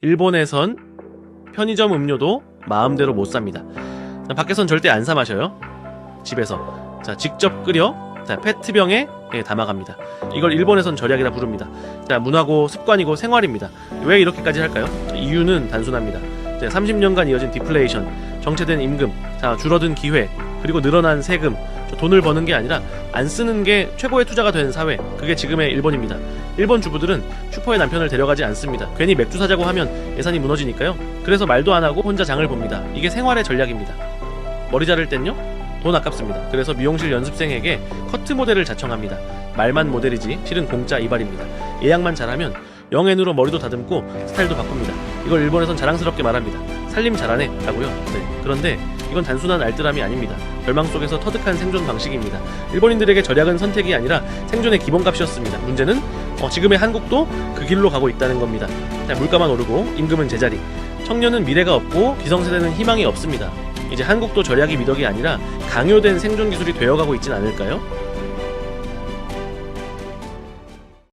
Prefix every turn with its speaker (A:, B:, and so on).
A: 일본에선 편의점 음료도 마음대로 못 삽니다. 자, 밖에선 절대 안 사 마셔요. 집에서. 자, 직접 끓여 자, 페트병에 예, 담아갑니다. 이걸 일본에선 절약이라 부릅니다. 자, 문화고 습관이고 생활입니다. 왜 이렇게까지 할까요? 이유는 단순합니다. 자, 30년간 이어진 디플레이션, 정체된 임금, 자, 줄어든 기회, 그리고 늘어난 세금, 저 돈을 버는 게 아니라 안 쓰는 게 최고의 투자가 된 사회. 그게 지금의 일본입니다. 일본 주부들은 슈퍼에 남편을 데려가지 않습니다. 괜히 맥주 사자고 하면 예산이 무너지니까요. 그래서 말도 안 하고 혼자 장을 봅니다. 이게 생활의 전략입니다. 머리 자를 땐요? 돈 아깝습니다. 그래서 미용실 연습생에게 커트 모델을 자청합니다. 말만 모델이지 실은 공짜 이발입니다. 예약만 잘하면 영앤으로 머리도 다듬고 스타일도 바꿉니다. 이걸 일본에선 자랑스럽게 말합니다. 살림 잘하네 라고요. 네. 그런데 이건 단순한 알뜰함이 아닙니다. 절망 속에서 터득한 생존 방식입니다. 일본인들에게 절약은 선택이 아니라 생존의 기본값이었습니다. 문제는 어, 지금의 한국도 그 길로 가고 있다는 겁니다. 자, 물가만 오르고 임금은 제자리. 청년은 미래가 없고 기성세대는 희망이 없습니다. 이제 한국도 절약이 미덕이 아니라 강요된 생존 기술이 되어가고 있진 않을까요?